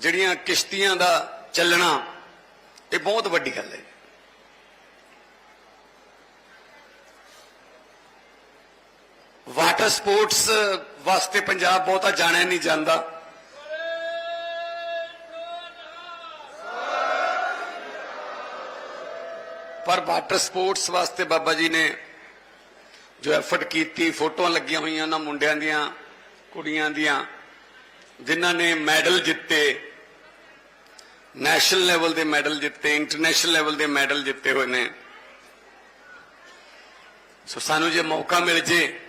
ਜਿਹੜੀਆਂ ਕਿਸ਼ਤੀਆਂ ਦਾ ਚੱਲਣਾ, ਇਹ ਬਹੁਤ ਵੱਡੀ ਗੱਲ ਹੈ। ਵਾਟਰ ਸਪੋਰਟਸ ਵਾਸਤੇ ਪੰਜਾਬ ਬਹੁਤਾ ਜਾਣਿਆ ਨਹੀਂ ਜਾਂਦਾ। ਪਰ ਵਾਟਰ ਸਪੋਰਟਸ ਵਾਸਤੇ ਬਾਬਾ ਜੀ ਨੇ ਜੋ ਐਫਰਟ ਕੀਤੀ, ਫੋਟੋਆਂ ਲੱਗੀਆਂ ਹੋਈਆਂ ਉਹਨਾਂ ਮੁੰਡਿਆਂ ਦੀਆਂ, ਕੁੜੀਆਂ ਦੀਆਂ, ਜਿਨ੍ਹਾਂ ਨੇ ਮੈਡਲ ਜਿੱਤੇ। ਨੈਸ਼ਨਲ ਲੈਵਲ ਦੇ ਮੈਡਲ ਜਿੱਤੇ, ਇੰਟਰਨੈਸ਼ਨਲ ਲੈਵਲ ਦੇ ਮੈਡਲ ਜਿੱਤੇ ਹੋਏ ਨੇ। ਸੋ ਸਾਨੂੰ ਜੇ ਮੌਕਾ ਮਿਲ ਜੇ,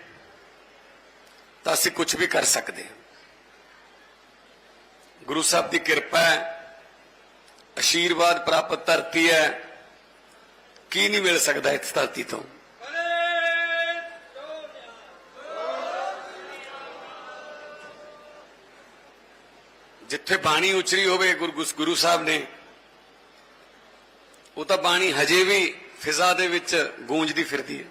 ਤਾਂ ਅਸੀਂ ਕੁਝ ਵੀ ਕਰ ਸਕਦੇ ਹਾਂ। ਗੁਰੂ ਸਾਹਿਬ ਦੀ ਕਿਰਪਾ ਹੈ, ਅਸ਼ੀਰਵਾਦ ਪ੍ਰਾਪਤ ਧਰਤੀ ਹੈ। ਕੀ ਨਹੀਂ ਮਿਲ ਸਕਦਾ ਇਸ ਧਰਤੀ ਤੋਂ? ਜਿੱਥੇ ਬਾਣੀ ਉਚਰੀ ਹੋਵੇ, ਗੁਰੂ ਗੁਰੂ- ਸਾਹਿਬ ਨੇ, ਉਹ ਤਾਂ ਬਾਣੀ ਹਜੇ ਵੀ ਫਿਜ਼ਾ ਦੇ ਵਿੱਚ ਗੂੰਜਦੀ ਫਿਰਦੀ ਹੈ।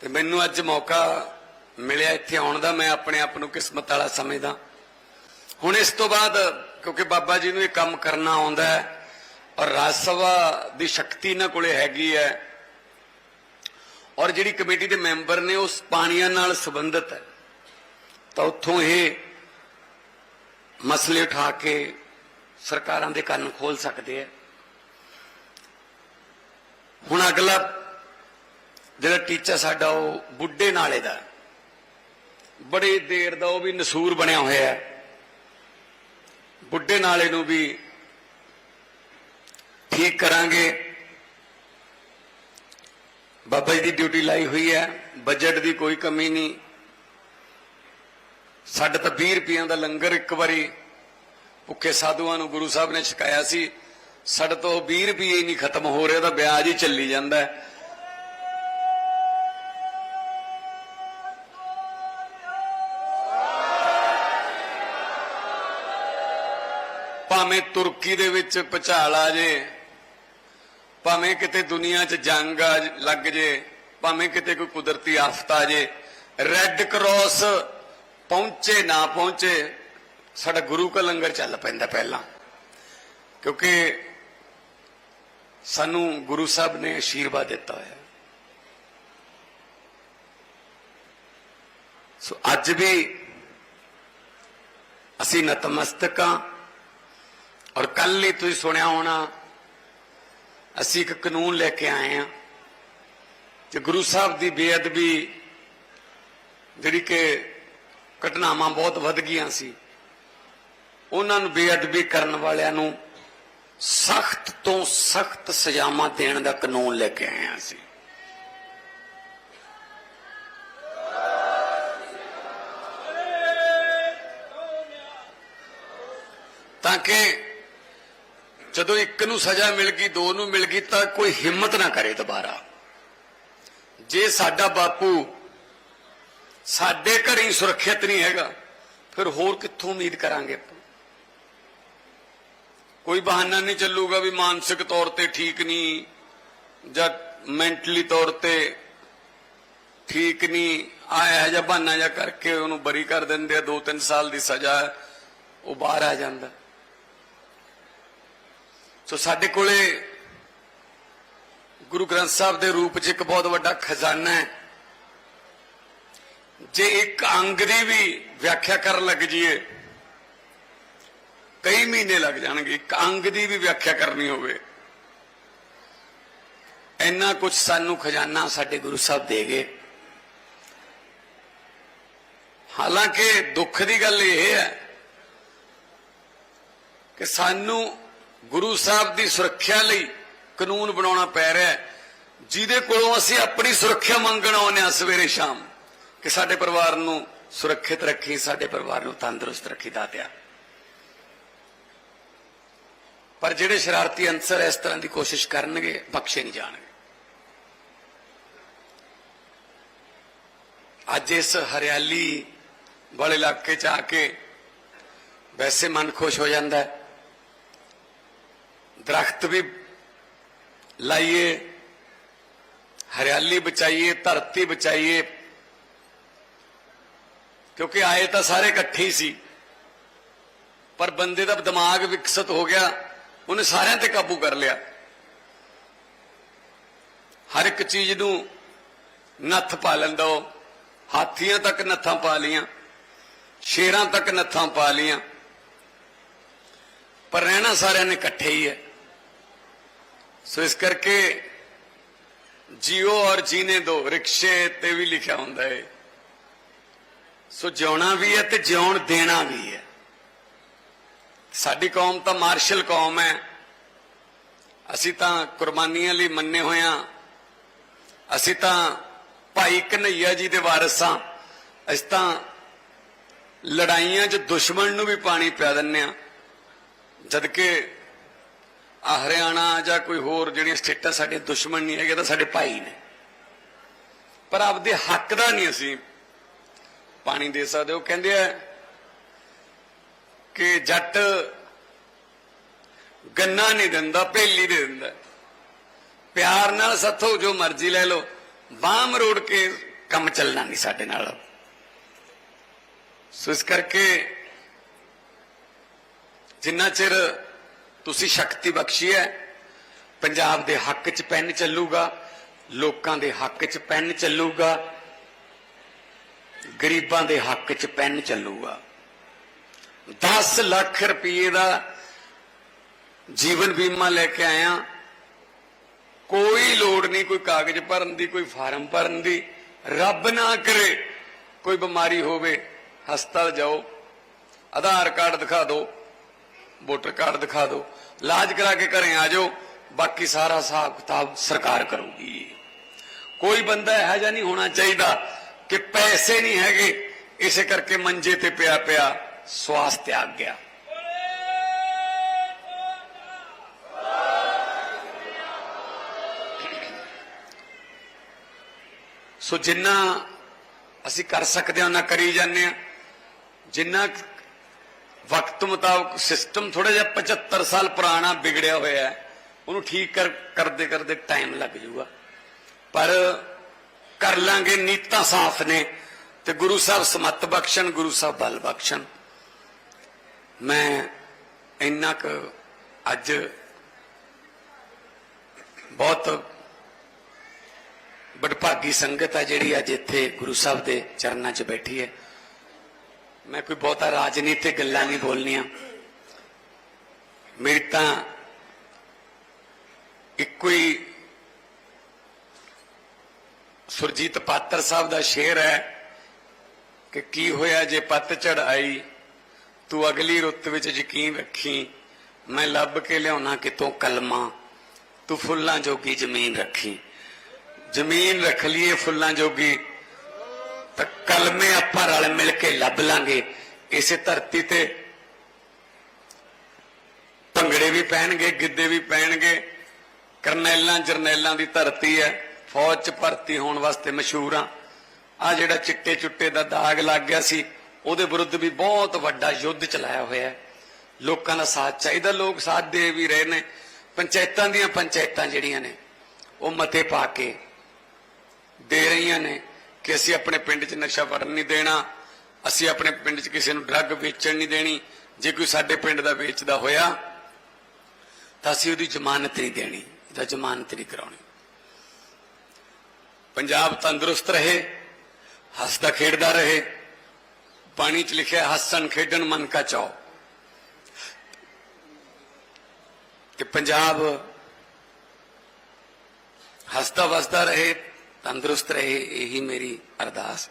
ਤੇ ਮੈਨੂੰ ਅੱਜ ਮੌਕਾ ਮਿਲਿਆ ਇੱਥੇ ਆਉਣ ਦਾ, ਮੈਂ ਆਪਣੇ ਆਪ ਨੂੰ ਕਿਸਮਤ ਵਾਲਾ ਸਮਝਦਾ। ਹੁਣ ਇਸ ਤੋਂ ਬਾਅਦ, ਕਿਉਂਕਿ ਬਾਬਾ ਜੀ ਨੂੰ ਇਹ ਕੰਮ ਕਰਨਾ ਆਉਂਦਾ ਹੈ, ਔਰ ਰਾਜ ਸਭਾ ਦੀ ਸ਼ਕਤੀ ਇਹਨਾਂ ਕੋਲੇ ਹੈਗੀ ਹੈ, ਔਰ ਜਿਹੜੀ ਕਮੇਟੀ ਦੇ ਮੈਂਬਰ ਨੇ ਉਸ ਪਾਣੀਆਂ ਨਾਲ ਸੰਬੰਧਿਤ ਹੈ। ਤਾਂ ਉੱਥੋਂ ਇਹ ਮਸਲੇ ਉਠਾ ਕੇ ਸਰਕਾਰਾਂ ਦੇ ਕੰਨ ਖੋਲ ਸਕਦੇ ਆ। ਹੁਣ ਅਗਲਾ ਜਿਹੜਾ ਟੀਚਾ ਸਾਡਾ, ਉਹ ਬੁੱਢੇ ਨਾਲੇ ਦਾ, ਬੜੀ ਦੇਰ ਦਾ ਉਹ ਵੀ ਨਸੂਰ ਬਣਿਆ ਹੋਇਆ ਹੈ। ਬੁੱਢੇ ਨਾਲੇ ਨੂੰ ਵੀ ਠੀਕ ਕਰਾਂਗੇ। ਬਾਬਾ ਜੀ ਦੀ ਡਿਊਟੀ ਲਾਈ ਹੋਈ ਹੈ, ਬਜਟ ਦੀ ਕੋਈ ਕਮੀ ਨਹੀਂ। ਸਾਡੇ ਤਾਂ 20 ਰੁਪਈਆਂ ਦਾ ਲੰਗਰ ਇੱਕ ਵਾਰੀ ਭੁੱਖੇ ਸਾਧੂਆਂ ਨੂੰ ਗੁਰੂ ਸਾਹਿਬ ਨੇ ਛਕਾਇਆ ਸੀ। ਸਾਡੇ ਤੋਂ 20 ਰੁਪਏ ਹੀ ਨਹੀਂ ਖਤਮ ਹੋ ਰਿਹਾ ਤਾਂ ਵਿਆਜ ਹੀ ਚੱਲੀ ਜਾਂਦਾ ਭਾਵੇਂ ਤੁਰਕੀ ਦੇ ਵਿੱਚ ਭਚਾਲ ਆ ਜੇ, ਭਾਵੇਂ ਕਿਤੇ ਦੁਨੀਆ 'ਚ ਜੰਗ ਆ ਲੱਗ ਜੇ, ਭਾਵੇਂ ਕਿਤੇ ਕੋਈ ਕੁਦਰਤੀ ਆਫਤ ਆ ਜੇ ਰੈੱਡ ਕਰਾਸ ਪਹੁੰਚੇ, ਨਾ ਪਹੁੰਚੇ, ਸਾਡਾ ਗੁਰੂ ਕਾ ਲੰਗਰ ਚੱਲ ਪੈਂਦਾ ਪਹਿਲਾਂ। ਕਿਉਂਕਿ ਸਾਨੂੰ ਗੁਰੂ ਸਾਹਿਬ ਨੇ ਆਸ਼ੀਰਵਾਦ ਦਿੱਤਾ ਹੋਇਆ। ਸੋ ਅੱਜ ਵੀ ਅਸੀਂ ਨਤਮਸਤਕ ਹਾਂ ਔਰ ਕੱਲ ਹੀ ਤੁਸੀਂ ਸੁਣਿਆ ਹੋਣਾ, ਅਸੀਂ ਇੱਕ ਕਾਨੂੰਨ ਲੈ ਕੇ ਆਏ ਹਾਂ ਕਿ ਗੁਰੂ ਸਾਹਿਬ ਦੀ ਬੇਅਦਬੀ ਜਿਹੜੀ ਕਿ ਘਟਨਾਵਾਂ ਬਹੁਤ ਵੱਧ ਗਈਆਂ ਸੀ। ਉਹਨਾਂ ਨੂੰ ਬੇਅਦਬੀ ਕਰਨ ਵਾਲਿਆਂ ਨੂੰ ਸਖਤ ਤੋਂ ਸਖਤ ਸਜ਼ਾਵਾਂ ਦੇਣ ਦਾ ਕਾਨੂੰਨ ਲੈ ਕੇ ਆਏ ਸੀ ਤਾਂ ਕਿ ਜਦੋਂ ਇੱਕ ਨੂੰ ਸਜ਼ਾ ਮਿਲ ਗਈ, ਦੋ ਨੂੰ ਮਿਲ ਗਈ, ਤਾਂ ਕੋਈ ਹਿੰਮਤ ਨਾ ਕਰੇ ਦੁਬਾਰਾ। ਜੇ ਸਾਡਾ ਬਾਪੂ ਸਾਡੇ ਘਰ ਹੀ ਸੁਰੱਖਿਅਤ ਨਹੀਂ ਹੈਗਾ। ਫਿਰ ਹੋਰ ਕਿੱਥੋਂ ਉਮੀਦ ਕਰਾਂਗੇ ਆਪਾਂ? ਕੋਈ ਬਹਾਨਾ ਨਹੀਂ ਚੱਲੂਗਾ ਵੀ ਮਾਨਸਿਕ ਤੌਰ ਤੇ ਠੀਕ ਨਹੀਂ, ਜਾਂ ਮੈਂਟਲੀ ਤੌਰ ਤੇ ਠੀਕ ਨਹੀਂ। ਆਇਆ ਜਾਂ ਬਹਾਨਾ ਜਾਂ ਕਰਕੇ ਉਹਨੂੰ ਬਰੀ ਕਰ ਦਿੰਦੇ ਆ 2-3 ਸਾਲ ਦੀ ਸਜ਼ਾ, ਉਹ ਬਾਹਰ ਆ ਜਾਂਦਾ। ਸੋ ਸਾਡੇ ਕੋਲੇ ਗੁਰੂ ਗ੍ਰੰਥ ਸਾਹਿਬ ਦੇ ਰੂਪ 'ਚ ਇੱਕ ਬਹੁਤ ਵੱਡਾ ਖਜ਼ਾਨਾ ਹੈ। ਜੇ ਇੱਕ ਅੰਗ ਦੀ ਵੀ ਵਿਆਖਿਆ ਕਰਨ ਲੱਗ ਜਾਈਏ ਕਈ ਮਹੀਨੇ ਲੱਗ ਜਾਣਗੇ, ਇੱਕ ਅੰਗ ਦੀ ਵੀ ਵਿਆਖਿਆ ਕਰਨੀ ਹੋਵੇ। ਇੰਨਾ ਕੁਝ ਸਾਨੂੰ ਖਜ਼ਾਨਾ ਸਾਡੇ ਗੁਰੂ ਸਾਹਿਬ ਦੇ ਗਏ। ਹਾਲਾਂਕਿ ਦੁੱਖ ਦੀ ਗੱਲ ਇਹ ਹੈ ਕਿ ਸਾਨੂੰ ਗੁਰੂ ਸਾਹਿਬ ਦੀ ਸੁਰੱਖਿਆ ਲਈ ਕਾਨੂੰਨ ਬਣਾਉਣਾ ਪੈ ਰਿਹਾ ਜਿਹਦੇ ਕੋਲੋਂ ਅਸੀਂ ਆਪਣੀ ਸੁਰੱਖਿਆ ਮੰਗਣ ਆਉਂਦੇ ਹਾਂ ਸਵੇਰੇ ਸ਼ਾਮ। ਕਿ ਸਾਡੇ ਪਰਿਵਾਰ ਨੂੰ ਸੁਰੱਖਿਅਤ ਰੱਖੀ, ਸਾਡੇ ਪਰਿਵਾਰ ਨੂੰ ਤੰਦਰੁਸਤ ਰੱਖੀ ਦਾਤਿਆ ਪਰ ਜਿਹੜੇ ਸ਼ਰਾਰਤੀ ਅੰਸਰ ਇਸ ਤਰ੍ਹਾਂ ਦੀ ਕੋਸ਼ਿਸ਼ ਕਰਨਗੇ, ਬਖਸ਼ੇ ਨਹੀਂ ਜਾਣਗੇ। ਅੱਜ ਇਸ ਹਰਿਆਲੀ ਵਾਲੇ ਇਲਾਕੇ 'ਚ ਆ ਕੇ ਵੈਸੇ ਮਨ ਖੁਸ਼ ਹੋ ਜਾਂਦਾ ਹੈ। ਦਰਖਤ ਵੀ ਲਾਈਏ, ਹਰਿਆਲੀ ਬਚਾਈਏ, ਧਰਤੀ ਬਚਾਈਏ ਕਿਉਂਕਿ ਆਏ ਤਾਂ ਸਾਰੇ ਇਕੱਠੇ ਹੀ ਸੀ। ਪਰ ਬੰਦੇ ਦਾ ਦਿਮਾਗ ਵਿਕਸਿਤ ਹੋ ਗਿਆ, ਉਹਨੇ ਸਾਰਿਆਂ ਤੇ ਕਾਬੂ ਕਰ ਲਿਆ। ਹਰ ਇੱਕ ਚੀਜ਼ ਨੂੰ ਨੱਥ ਪਾ ਲੈਂਦਾ ਉਹ। ਹਾਥੀਆਂ ਤੱਕ ਨੱਥਾਂ ਪਾ ਲੀਆਂ ਸ਼ੇਰਾਂ ਤੱਕ ਨੱਥਾਂ ਪਾ ਲੀਆਂ ਪਰ ਰਹਿਣਾ ਸਾਰਿਆਂ ਨੇ ਇਕੱਠੇ ਹੀ ਹੈ। ਸੋ ਇਸ ਕਰਕੇ ਜੀਓ ਔਰ ਜੀਨੇ ਦੋ, ਰਿਕਸ਼ੇ ਤੇ ਵੀ ਲਿਖਿਆ ਹੁੰਦਾ ਹੈ। ਸੋ ਜਿਉਣਾ ਵੀ ਹੈ ਤੇ ਜਿਉਣ ਦੇਣਾ ਵੀ ਹੈ। ਸਾਡੀ ਕੌਮ ਤਾਂ ਮਾਰਸ਼ਲ ਕੌਮ ਹੈ। ਅਸੀਂ ਤਾਂ ਕੁਰਬਾਨੀਆਂ ਲਈ ਮੰਨੇ ਹੋਏ ਹੋਇਆ ਅਸੀਂ ਤਾਂ ਭਾਈ ਕਨਈਆ ਜੀ ਦੇ ਵਾਰਿਸ ਹਾਂ। ਅਸੀਂ ਤਾਂ ਲੜਾਈਆਂ 'ਚ ਦੁਸ਼ਮਣ ਨੂੰ ਵੀ ਪਾਣੀ ਪਿਆ ਦਿੰਨੇ ਆ ਜਦ ਕਿ ਆ ਹਰਿਆਣਾ ਜਾਂ ਕੋਈ ਹੋਰ ਜਿਹੜੀਆਂ ਸਟੇਟਾਂ ਸਾਡੇ ਦੁਸ਼ਮਣ ਨਹੀਂ ਹੈਗੇ ਤਾਂ ਸਾਡੇ ਭਾਈ ਨੇ। ਪਰ ਆਪਦੇ ਹੱਕ ਦਾ ਨਹੀਂ ਅਸੀਂ ਪਾਣੀ ਦੇ ਸਕਦੇ ਹੋ। ਕਹਿੰਦੇ ਆ ਕਿ ਜੱਟ ਗੰਨਾ ਨਹੀਂ ਦਿੰਦਾ, ਭੇਲੀ ਦੇ ਦਿੰਦਾ। ਪਿਆਰ ਨਾਲ ਸੱਥੋ, ਜੋ ਮਰਜ਼ੀ ਲੈ ਲਓ। ਬਾਹ ਮਰੋੜ ਕੇ ਕੰਮ ਚੱਲਣਾ ਨਹੀਂ ਸਾਡੇ ਨਾਲ। ਸੋ ਇਸ ਕਰਕੇ ਜਿੰਨਾ ਚਿਰ ਤੁਸੀਂ ਸ਼ਕਤੀ ਬਖਸ਼ੀ ਹੈ, ਪੰਜਾਬ ਦੇ ਹੱਕ 'ਚ ਪੈਨ ਚੱਲੂਗਾ, ਲੋਕਾਂ ਦੇ ਹੱਕ 'ਚ ਪੈਨ ਚੱਲੂਗਾ ਗਰੀਬਾਂ ਦੇ ਹੱਕ 'ਚ ਪੈਨ ਚੱਲੂਗਾ। 10 ਲੱਖ ਰੁਪਏ ਦਾ ਜੀਵਨ ਬੀਮਾ ਲੈ ਕੇ ਆਇਆ। ਕੋਈ ਲੋੜ ਨਹੀਂ ਕੋਈ ਕਾਗਜ਼ ਭਰਨ ਦੀ, ਕੋਈ ਫਾਰਮ ਭਰਨ ਦੀ। ਰੱਬ ਨਾ ਕਰੇ ਕੋਈ ਬਿਮਾਰੀ ਹੋਵੇ, ਹਸਪਤਾਲ ਜਾਓ, ਆਧਾਰ ਕਾਰਡ ਦਿਖਾ ਦਿਓ ਵੋਟਰ ਕਾਰਡ ਦਿਖਾ ਦਿਓ ਇਲਾਜ ਕਰਾ ਕੇ ਘਰੇ ਆ ਜਾਓ, ਬਾਕੀ ਸਾਰਾ ਹਿਸਾਬ ਕਿਤਾਬ ਸਰਕਾਰ ਕਰੂਗੀ। ਕੋਈ ਬੰਦਾ ਇਹੋ ਜਿਹਾ ਨਹੀਂ ਹੋਣਾ ਚਾਹੀਦਾ ਕਿ ਪੈਸੇ ਨਹੀਂ ਹੈਗੇ, ਇਸੇ ਕਰਕੇ ਮੰਜੇ ਤੇ ਪਿਆ ਪਿਆ ਸਵਾਸ ਤਿਆਗ ਗਿਆ। ਸੋ ਜਿੰਨਾ ਅਸੀਂ ਕਰ ਸਕਦੇ ਹਾਂ ਉਹਨਾਂ ਕਰੀ ਜਾਂਦੇ ਆ ਜਿੰਨਾ ਵਕਤ ਮੁਤਾਬਕ ਸਿਸਟਮ ਥੋੜਾ ਜਿਹਾ 75 ਸਾਲ ਪੁਰਾਣਾ ਵਿਗੜਿਆ ਹੋਇਆ ਹੈ, ਉਹਨੂੰ ਠੀਕ ਕਰ ਕਰਦੇ ਕਰਦੇ ਟਾਈਮ ਲੱਗ ਜਾਊਗਾ। ਪਰ ਕਰ ਲਾਂਗੇ ਨੀਤਾਂ ਸਾਫ਼ ਨੇ। ਤੇ ਗੁਰੂ ਸਾਹਿਬ ਸਮਤ ਬਖਸ਼ਣ, ਗੁਰੂ ਸਾਹਿਬ ਬਲ ਬਖਸ਼ਣ। ਮੈਂ ਇੰਨਾ ਕੁ ਅੱਜ ਬਹੁਤ ਬੜਭਾਗੀ ਸੰਗਤ ਆ ਜਿਹੜੀ ਅੱਜ ਇੱਥੇ ਗੁਰੂ ਸਾਹਿਬ ਦੇ ਚਰਨਾਂ 'ਚ ਬੈਠੀ ਹੈ। ਮੈਂ ਕੋਈ ਬਹੁਤਾ ਰਾਜਨੀਤਿਕ ਗੱਲਾਂ ਨਹੀਂ ਬੋਲਣੀਆਂ। ਮੇਰੀ ਤਾਂ ਇੱਕੋ ਹੀ ਸੁਰਜੀਤ ਪਾਤਰ ਸਾਹਿਬ ਦਾ ਸ਼ੇਰ ਹੈ ਕਿ ਕੀ ਹੋਇਆ ਜੇ ਪੱਤਝੜ ਆਈ, ਤੂੰ ਅਗਲੀ ਰੁੱਤ ਵਿੱਚ ਯਕੀਨ ਰੱਖੀ, ਮੈਂ ਲੱਭ ਕੇ ਲਿਆਉਣਾ ਕਿਤੋਂ ਕਲਮਾ, ਤੂੰ ਫੁੱਲਾਂ ਜੋਗੀ ਜ਼ਮੀਨ ਰੱਖੀ। ਜ਼ਮੀਨ ਰੱਖ ਲਈਏ ਫੁੱਲਾਂ ਜੋਗੀ, ਤਾਂ ਕਲਮੇ ਆਪਾਂ ਰਲ ਮਿਲ ਕੇ ਲੱਭ ਲਾਂਗੇ। ਇਸੇ ਧਰਤੀ ਤੇ ਭੰਗੜੇ ਵੀ ਪੈਣਗੇ, ਗਿੱਧੇ ਵੀ ਪੈਣਗੇ, ਕਰਨੈਲਾਂ ਜਰਨੈਲਾਂ ਦੀ ਧਰਤੀ ਹੈ। ਫੌਜ 'ਚ ਭਰਤੀ ਹੋਣ ਵਾਸਤੇ ਮਸ਼ਹੂਰ ਆ। ਆ ਜਿਹੜਾ ਚਿੱਟੇ ਚੁੱਟੇ ਦਾ ਦਾਗ ਲੱਗ ਗਿਆ ਸੀ, ਉਹਦੇ ਵਿਰੁੱਧ ਵੀ ਬਹੁਤ ਵੱਡਾ ਯੁੱਧ ਚਲਾਇਆ ਹੋਇਆ ਹੈ। ਲੋਕਾਂ ਦਾ ਸਾਥ ਚਾਹੀਦਾ, ਲੋਕ ਸਾਥ ਦੇ ਵੀ ਰਹੇ ਨੇ। ਪੰਚਾਇਤਾਂ ਦੀਆਂ ਪੰਚਾਇਤਾਂ ਜਿਹੜੀਆਂ ਨੇ, ਉਹ ਮਤੇ ਪਾ ਕੇ ਦੇ ਰਹੀਆਂ ਨੇ ਕਿ ਅਸੀਂ ਆਪਣੇ ਪਿੰਡ 'ਚ ਨਸ਼ਾ ਫੜਨ ਨਹੀਂ ਦੇਣਾ, ਅਸੀਂ ਆਪਣੇ ਪਿੰਡ 'ਚ ਕਿਸੇ ਨੂੰ ਡਰੱਗ ਵੇਚਣ ਨਹੀਂ ਦੇਣੀ। ਜੇ ਕੋਈ ਸਾਡੇ ਪਿੰਡ ਦਾ ਵੇਚਦਾ ਹੋਇਆ, ਤਾਂ ਅਸੀਂ ਉਹਦੀ ਜ਼ਮਾਨਤ ਨਹੀਂ ਦੇਣੀ, ਇਹਦਾ ਜ਼ਮਾਨਤ ਨਹੀਂ ਕਰਾਉਣੀ। ਪੰਜਾਬ ਤੰਦਰੁਸਤ ਰਹੇ, ਹੱਸਦਾ ਖੇਡਦਾ ਰਹੇ। ਪਾਣੀ 'ਚ ਲਿਖਿਆ, ਹੱਸਣ ਖੇਡਣ ਮਨ ਕਾ ਚਾਓ ਕਿ ਪੰਜਾਬ ਹੱਸਦਾ ਵਸਦਾ ਰਹੇ, ਤੰਦਰੁਸਤ ਰਹੇ, ਇਹੀ ਮੇਰੀ ਅਰਦਾਸ।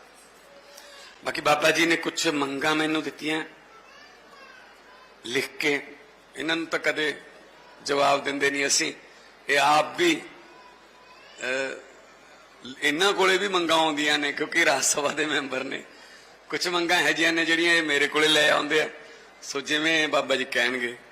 ਬਾਕੀ ਬਾਬਾ ਜੀ ਨੇ ਕੁਝ ਮੰਗਾਂ ਮੈਨੂੰ ਦਿੱਤੀਆਂ, ਲਿਖ ਕੇ। ਇਹਨਾਂ ਨੂੰ ਤਾਂ ਕਦੇ ਜਵਾਬ ਦਿੰਦੇ ਨਹੀਂ ਅਸੀਂ। ਇਹ ਆਪ ਵੀ ਇਹਨਾਂ ਕੋਲੇ ਵੀ ਮੰਗਾਂ ਆਉਂਦੀਆਂ ਨੇ, ਕਿਉਂਕਿ ਰਾਜ ਸਭਾ ਦੇ ਮੈਂਬਰ ਨੇ। ਕੁਝ ਮੰਗਾਂ ਹੈ ਜਿਹੀਆਂ ਨੇ ਜਿਹੜੀਆਂ ਇਹ ਮੇਰੇ ਕੋਲੇ ਲੈ ਆਉਂਦੇ ਆ। ਸੋ ਜਿਵੇਂ ਬਾਬਾ ਜੀ ਕਹਿਣਗੇ